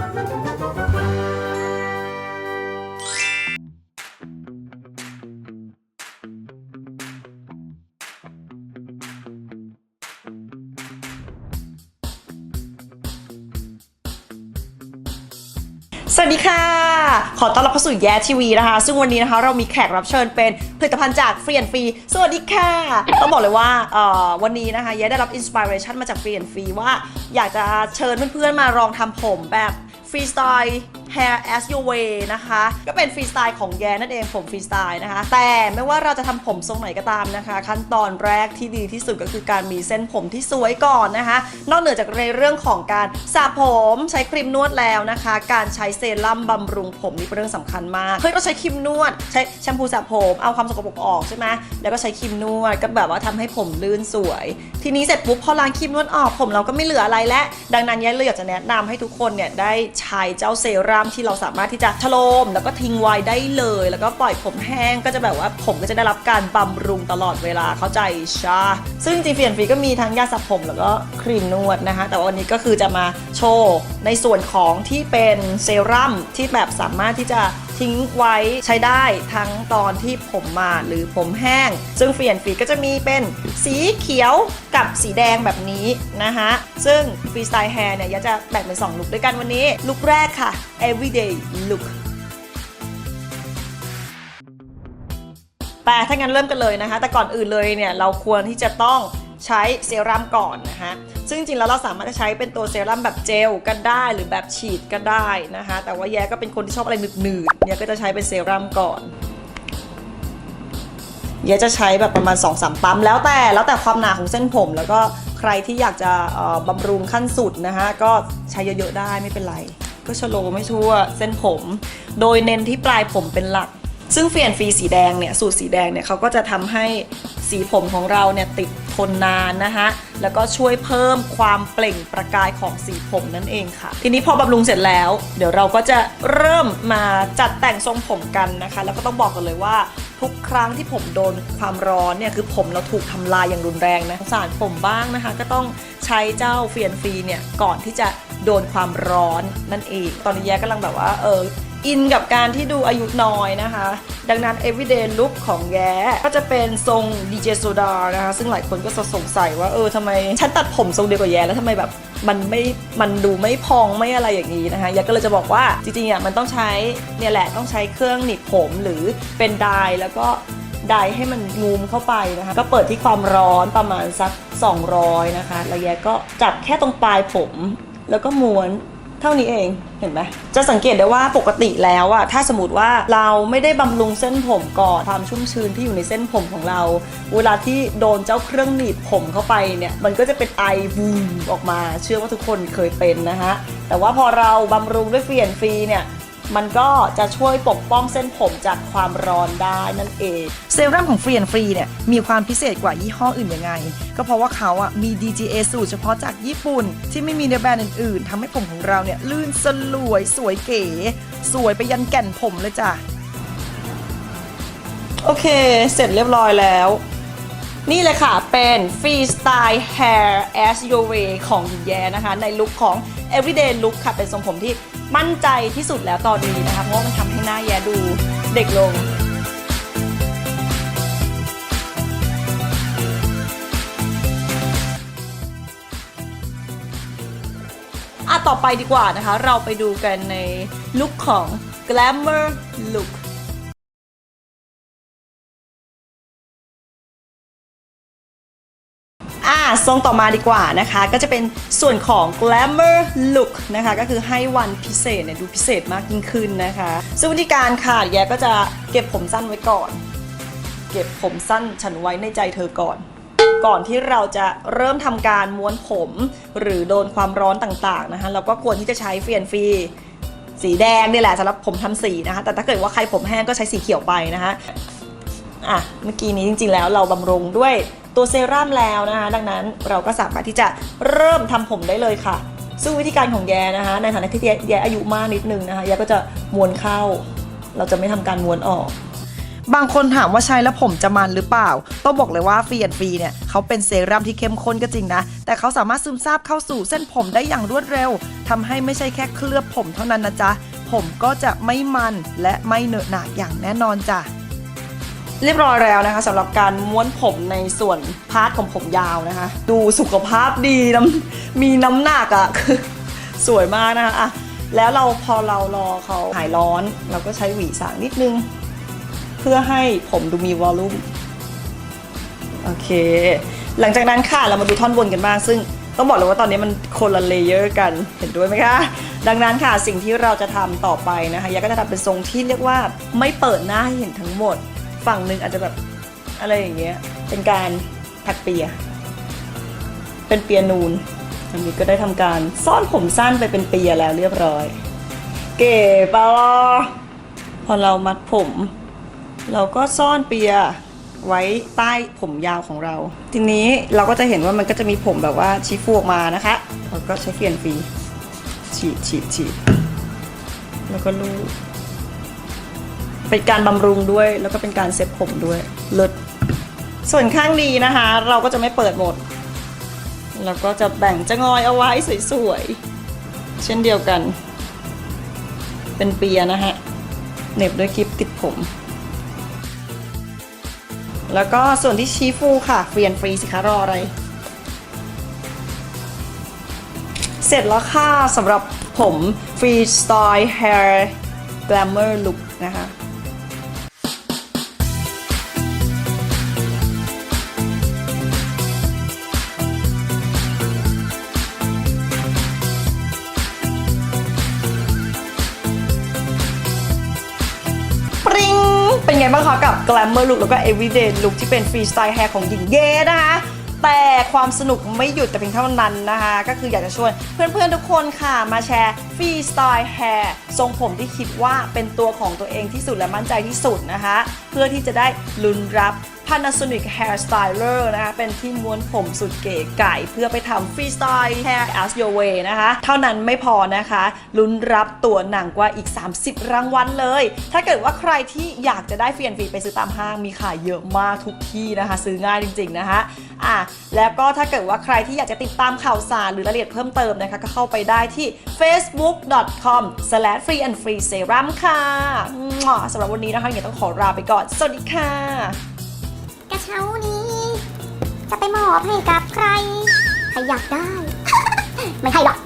สวัสดีค่ะ ขอต้อนรับเข้าสู่แย่ทีวีนะคะ ซึ่งวันนี้นะคะเรามีแขกรับเชิญเป็นผลิตภัณฑ์จากฟรีแอนฟรี สวัสดีค่ะ ต้องบอกเลยว่าเอ่อวันนี้นะคะแย่ได้รับอินสปิเรชันมาจากฟรีแอนฟรีว่าอยากจะเชิญเพื่อนๆมาลองทำผมแบบ ฟรีสไตล์ hair as your way นะคะ ก็เป็นฟรีสไตล์ของแย่นั่นเองผมฟรีสไตล์นะคะ แต่ไม่ว่าเราจะทำผมทรงไหนก็ตามนะคะ ขั้นตอนแรกที่ดีที่สุดก็คือการมีเส้นผมที่สวยก่อนนะคะ นอกเหนือจากในเรื่องของการสระผมใช้ครีมนวดแล้วนะคะ การใช้เซรั่มบำรุงผมนี่เป็นเรื่องสำคัญมากเฮ้ยเราใช้ครีมนวด ใช้แชมพูสระผมเอาความสกปรกออกใช่ไหมแล้วก็ใช้ครีมนวดก็แบบว่าทำให้ผมลื่นสวย ทีนี้เสร็จปุ๊บพอล้างครีมนวดออกผมเราก็ไม่เหลืออะไรแล้วดังนั้นแย้เลยอยากจะแนะนำให้ทุกคนเนี่ยได้ใช้เจ้าเซรั่มที่เราสามารถที่จะชโลมแล้วก็ทิ้งไว้ได้เลย แล้วก็ปล่อยผมแห้งก็จะแบบว่าผมก็จะได้รับการบำรุงตลอดเวลาเข้าใจชาซึ่งจีเฟียนฟรีก็มีทั้งยาสระผมแล้วก็ครีมนวดนะคะ แต่วันนี้ก็คือจะมาโชว์ในส่วนของที่เป็นเซรั่มที่แบบสามารถที่จะ ทิ้งไว้ใช้ได้ทั้งตอนที่ผมมาหรือผมแห้ง ซึ่งเฟียนฟีก็จะมีเป็นสีเขียวกับสีแดงแบบนี้นะคะซึ่งฟรีสไตล์แฮร์เนี่ยยะจะแบ่งเป็น 2 ลุคด้วยกันวันนี้ ลุคแรกค่ะ everyday look แต่ถ้างั้นเริ่มกันเลยนะคะ แต่ก่อนอื่นเลยเนี่ยเราควรที่จะต้อง ใช้เซรั่มก่อนนะคะซึ่งจริงแล้วเราสามารถจะใช้เป็นตัวเซรั่มแบบเจลก็ได้หรือแบบฉีดก็ได้นะคะ แต่ว่าแย้ก็เป็นคนที่ชอบอะไรหนืดๆเนี่ยก็จะใช้เป็นเซรั่มก่อนแย้จะใช้แบบประมาณ 2-3 ปั๊ม แล้วแต่แล้วแต่ความหนาของเส้นผม แล้วก็ใครที่อยากจะบำรุงขั้นสุดนะคะก็ใช้เยอะๆได้ไม่เป็นไร ก็ชโลไม่ทั่วเส้นผม โดยเน้นที่ปลายผมเป็นหลัก ซึ่งเฟียนฟีสีแดงเนี่ยสูตรสีแดงเนี่ยเขาก็จะทำให้สีผมของเราเนี่ยติด ทนนานนะคะแล้วก็ช่วยเพิ่มความเปล่งประกายของสีผมนั่นเองค่ะ ทีนี้พอบำรุงเสร็จแล้ว เดี๋ยวเราก็จะเริ่มมาจัดแต่งทรงผมกันนะคะ แล้วก็ต้องบอกกันเลยว่าทุกครั้งที่ผมโดนความร้อนเนี่ยคือผมเราถูกทำลายอย่างรุนแรงนะสารผมบ้างนะคะ ก็ต้องใช้เจ้าเฟียนฟรีเนี่ยก่อนที่จะโดนความร้อนนั่นเอง ตอนนี้แย้กำลังแบบว่าเออ อินกับการที่ดูอายุน้อยนะคะ ดังนั้น everyday look ของแย้ก็จะเป็นทรง DJ Soda นะคะ ซึ่งหลายคนก็สงสัยว่าเออทำไม ฉันตัดผมทรงเดียวกับแย้แล้วทำไมแบบมันไม่มันดูไม่พองไม่อะไรอย่างนี้นะคะแย้ก็เลยจะบอกว่าจริงๆอะมันต้องใช้เนี่ยแหละต้องใช้เครื่องหนีบผมหรือเป็นไดร์แล้วก็ไดร์ให้มันงูมเข้าไปนะคะ ก็เปิดที่ความร้อนประมาณสัก 200 นะคะ แล้วแยกก็จับแค่ตรงปลายผม แล้วก็ม้วน เท่านี้เองเห็นไหมจะสังเกตได้ว่าปกติแล้วอะถ้าสมมติว่าเราไม่ได้บำรุงเส้นผมก่อนความชุ่มชื้นที่อยู่ในเส้นผมของเรา เวลาที่โดนเจ้าเครื่องหนีบผมเข้าไปเนี่ยมันก็จะเป็นไอบูมออกมา เชื่อว่าทุกคนเคยเป็นนะคะแต่ว่าพอเราบำรุงด้วยเฟียนฟรีเนี่ย มันก็จะช่วยปกป้องเส้นผมจากความร้อนได้นั่นเอง เซรั่มของฟรี n ฟรีเนี่ยมีความพิเศษกว่ายี่ห้ออื่นยังไง ก็เพราะว่าเขาอะมี DGA สูตรเฉพาะจากญี่ปุ่น ที่ไม่มีในแบรนด์อื่นๆทำให้ผมของเราเนี่ยลื่นสลวยสวยเก๋ สวยไปยันแก่นผมเลยจ้ะ โอเค เสร็จเรียบร้อยแล้ว นี่เลยค่ะ เป็น Freestyle Hair as Your Way ของหญิงแย้นะคะ ในลุคของ Everyday Look ค่ะ เป็นทรงผมที่มั่นใจที่สุดแล้วตอนนี้นะคะ เพราะว่ามันทำให้หน้าแย้ดูเด็กลงอะต่อไปดีกว่านะคะ เราไปดูกันในลุคของ Glamour Look อะทรงต่อมาดีกว่านะคะ ก็จะเป็นส่วนของ glamour look นะคะ ก็คือให้วันพิเศษเนี่ยดูพิเศษมากยิ่งขึ้นนะคะ ซึ่งวิธีการค่ะแยก็จะเก็บผมสั้นไว้ก่อน เก็บผมสั้นฉันไว้ในใจเธอก่อน ก่อนที่เราจะเริ่มทำการม้วนผมหรือโดนความร้อนต่างๆนะคะเราก็ควรที่จะใช้เฟียนฟรีสีแดงนี่แหละสำหรับผมทำสีนะคะ แต่ถ้าเกิดว่าใครผมแห้งก็ใช้สีเขียวไปนะคะอะเมื่อกี้นี้จริงๆแล้วเราบำรุงด้วย ตัวเซรั่มแล้วนะคะ ดังนั้นเราก็สามารถที่จะเริ่มทำผมได้เลยค่ะ ซึ่งวิธีการของแยนะคะ ในฐานะที่แยอายุมากนิดนึงนะคะแยก็จะม้วนเข้า เราจะไม่ทำการม้วนออกบางคนถามว่าใช้แล้วผมจะมันหรือเปล่า ต้องบอกเลยว่าฟรีแอนฟรีเนี่ยเขาเป็นเซรั่มที่เข้มข้นก็จริงนะ แต่เขาสามารถซึมซาบเข้าสู่เส้นผมได้อย่างรวดเร็วทำให้ไม่ใช่แค่เคลือบผมเท่านั้นนะจ๊ะ ผมก็จะไม่มันและไม่เหนอะหนะอย่างแน่นอนจ้ะ เรียบร้อยแล้วนะคะสำหรับการม้วนผมในส่วนพาร์ทของผมยาวนะคะ ดูสุขภาพดีน้ำมีน้ำหนักอะ่ะคือสวยมากนะคะอะแล้วเราพอเรารอเขาหายร้อน เราก็ใช้หวีสางนิดนึง เพื่อให้ผมดูมีวอลลุ่มโอเค หลังจากนั้นค่ะเรามาดูท่อนบนกันบ้าง ซึ่งต้องบอกเลยว่าตอนนี้มันคนละเลเยอร์กันเห็นด้วยไหมคะ ดังนั้นค่ะสิ่งที่เราจะทำต่อไปนะคะยาก็จะทำเป็นทรงที่เรียกว่าไม่เปิดหน้าให้เห็นทั้งหมด ฝั่งหนึ่งอาจจะแบบอะไรอย่างเงี้ย เป็นการถักเปีย เป็นเปียนูนอันนี้ก็ได้ทำการซ่อนผมสั้นไปเป็นเปียแล้วเรียบร้อย เก๋ปะล่ะพอเรามัดผม เราก็ซ่อนเปียไว้ใต้ผมยาวของเรา ทีนี้เราก็จะเห็นว่ามันก็จะมีผมแบบว่าชี้ฟูออกมานะคะเราก็ใช้เฟียนฟรีฉีดฉีดฉีดแล้วก็ลูบ เป็นการบำรุงด้วย แล้วก็เป็นการเซ็ตผมด้วยเลิศส่วนข้างดีนะคะ เราก็จะไม่เปิดหมด แล้วก็จะแบ่งจะงอยเอาไว้สวยๆ เช่นเดียวกัน เป็นเปียนะฮะเน็บด้วยคลิปติดผม แล้วก็ส่วนที่ชี้ฟูค่ะเฟียนฟรีสิคะรออะไร เสร็จแล้วค่ะสำหรับผมฟรีสไตล์ hair glamour look นะคะ เป็นไงบ้างคะกับ Glamour Look แล้วก็ Everyday Look ที่เป็น Freestyle Hair ของหญิงเย่นะคะ แต่ความสนุกไม่หยุดแต่เพียงเท่านั้นนะคะ ก็คืออยากจะชวนเพื่อนๆทุกคนค่ะมาแชร์ Freestyle Hair ทรงผมที่คิดว่าเป็นตัวของตัวเองที่สุดและมั่นใจที่สุดนะคะ เพื่อที่จะได้ลุ้นรับ Panasonic Hair Styler นะคะเป็นที่ม้วนผมสุดเก๋ไก่เพื่อไปทำ Freestyle Hair as your way นะคะ เท่านั้นไม่พอนะคะลุ้นรับตัวหนังกว่าอีก 30 รางวัลเลย ถ้าเกิดว่าใครที่อยากจะได้เฟียนฟรีไปซื้อตามห้างมีขายเยอะมากทุกที่นะคะ ซื้อง่ายจริง ๆนะคะอะแล้วก็ถ้าเกิดว่าใครที่อยากจะติดตามข่าวสารหรือรายละเอียดเพิ่มเติมนะคะ ก็เข้าไปได้ที่ facebook.com/freeandfreeserum ค่ะสำหรับวันนี้นะคะยังต้องขอลาไปก่อน สวัสดีค่ะ เช้านี้ จะไปมอบให้กับใคร ใครอยากได้ ไม่ให้หรอก